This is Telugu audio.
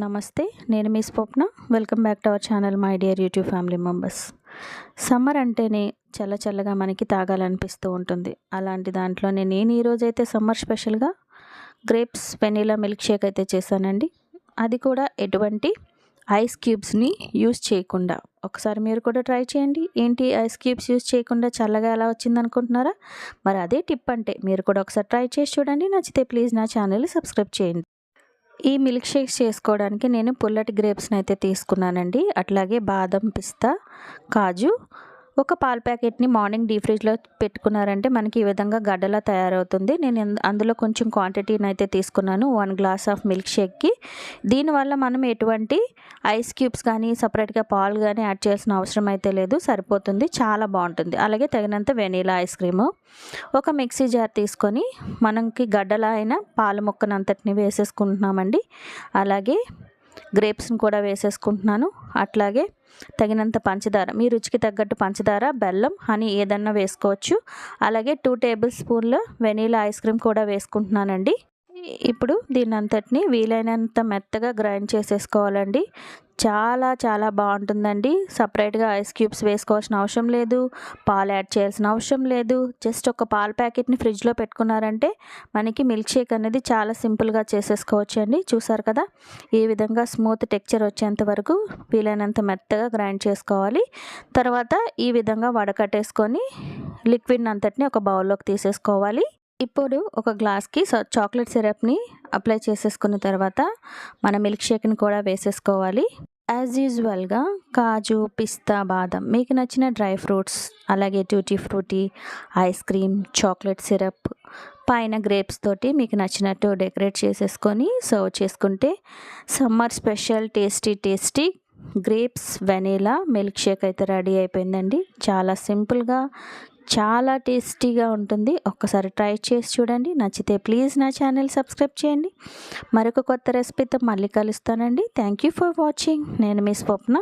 నమస్తే నేను మీ Swapna. Welcome back to our channel my dear YouTube family members. Summer అంటేనే చల్ల చల్లగా మనకి తాగాలనిపిస్తూ ఉంటుంది. అలాంటి దాంట్లోనే నేను ఈరోజైతే సమ్మర్ స్పెషల్గా గ్రేప్స్ వెనీలా మిల్క్ షేక్ అయితే చేశానండి. అది కూడా ఎటువంటి ఐస్ క్యూబ్స్ని యూస్ చేయకుండా. ఒకసారి మీరు కూడా ట్రై చేయండి. ఏంటి ఐస్ క్యూబ్స్ యూస్ చేయకుండా చల్లగా ఎలా వచ్చింది అనుకుంటున్నారా మరి అదే టిప్ అంటే మీరు కూడా ఒకసారి ట్రై చేసి చూడండి. నచ్చితే ప్లీజ్ నా ఛానల్ని సబ్స్క్రైబ్ చేయండి. ఈ మిల్క్ షేక్స్ చేసుకోవడానికి నేను పుల్లటి గ్రేప్స్ని అయితే తీసుకున్నానండి. అట్లాగే బాదం పిస్తా కాజు ఒక పాల ప్యాకెట్ని మార్నింగ్ డీ ఫ్రిడ్జ్లో పెట్టుకున్నారంటే మనకి ఈ విధంగా గడ్డలా తయారవుతుంది. నేను అందులో కొంచెం క్వాంటిటీని అయితే తీసుకున్నాను వన్ గ్లాస్ ఆఫ్ మిల్క్ షేక్కి దీనివల్ల మనం ఎటువంటి ఐస్ క్యూబ్స్ కానీ సపరేట్గా పాలు కానీ యాడ్ చేయాల్సిన అవసరం అయితే లేదు సరిపోతుంది చాలా బాగుంటుంది. అలాగే తగినంత వెనీలా ఐస్ క్రీము ఒక మిక్సీ జార్ తీసుకొని మనకి గడ్డలా అయిన పాల ముక్కనంతటిని వేసేసుకుంటున్నామండి. అలాగే గ్రేప్స్ని కూడా వేసేసుకుంటున్నాను. అట్లాగే తగినంత పంచదార మీ రుచికి తగ్గట్టు పంచదార బెల్లం హనీ ఏదన్నా వేసుకోవచ్చు. అలాగే టూ టేబుల్ స్పూన్ల వెనీలా ఐస్ క్రీమ్ కూడా వేసుకుంటున్నానండి. ఇప్పుడు దీని అంతటిని వీలైనంత మెత్తగా గ్రైండ్ చేసేసుకోవాలండి. చాలా చాలా బాగుంటుందండి. సపరేట్గా ఐస్ క్యూబ్స్ వేసుకోవాల్సిన అవసరం లేదు. పాలు యాడ్ చేయాల్సిన అవసరం లేదు. జస్ట్ ఒక పాల ప్యాకెట్ని ఫ్రిడ్జ్లో పెట్టుకున్నారంటే మనకి మిల్క్ షేక్ అనేది చాలా సింపుల్గా చేసేసుకోవచ్చు అండి చూసారు కదా? ఈ విధంగా స్మూత్ టెక్చర్ వచ్చేంత వరకు వీలైనంత మెత్తగా గ్రైండ్ చేసుకోవాలి. తర్వాత ఈ విధంగా వడకట్టేసుకొని లిక్విడ్ అంతటిని ఒక బౌల్లోకి తీసేసుకోవాలి. ఇప్పుడు ఒక గ్లాస్కి చాక్లెట్ సిరప్ని అప్లై చేసేసుకున్న తర్వాత మన మిల్క్ షేక్ని కూడా వేసేసుకోవాలి. యాజ్ యూజువల్గా కాజు పిస్తా బాదం మీకు నచ్చిన డ్రై ఫ్రూట్స్ అలాగే tutti frutti ice cream chocolate syrup పైన గ్రేప్స్ తోటి మీకు నచ్చినట్టు డెకరేట్ చేసేసుకొని సర్వ్ చేసుకుంటే summer special tasty tasty grapes vanilla milkshake అయితే రెడీ అయిపోయిందండి. చాలా సింపుల్గా చాలా టేస్టీగా ఉంటుంది. ఒక్కసారి ట్రై చేసి చూడండి. నచ్చితే ప్లీజ్ నా ఛానల్ సబ్స్క్రైబ్ చేయండి. మరొక కొత్త రెసిపీతో మళ్ళీ కలుస్తానండి. థ్యాంక్ యూ ఫర్ వాచింగ్ నేను మీ స్వప్న.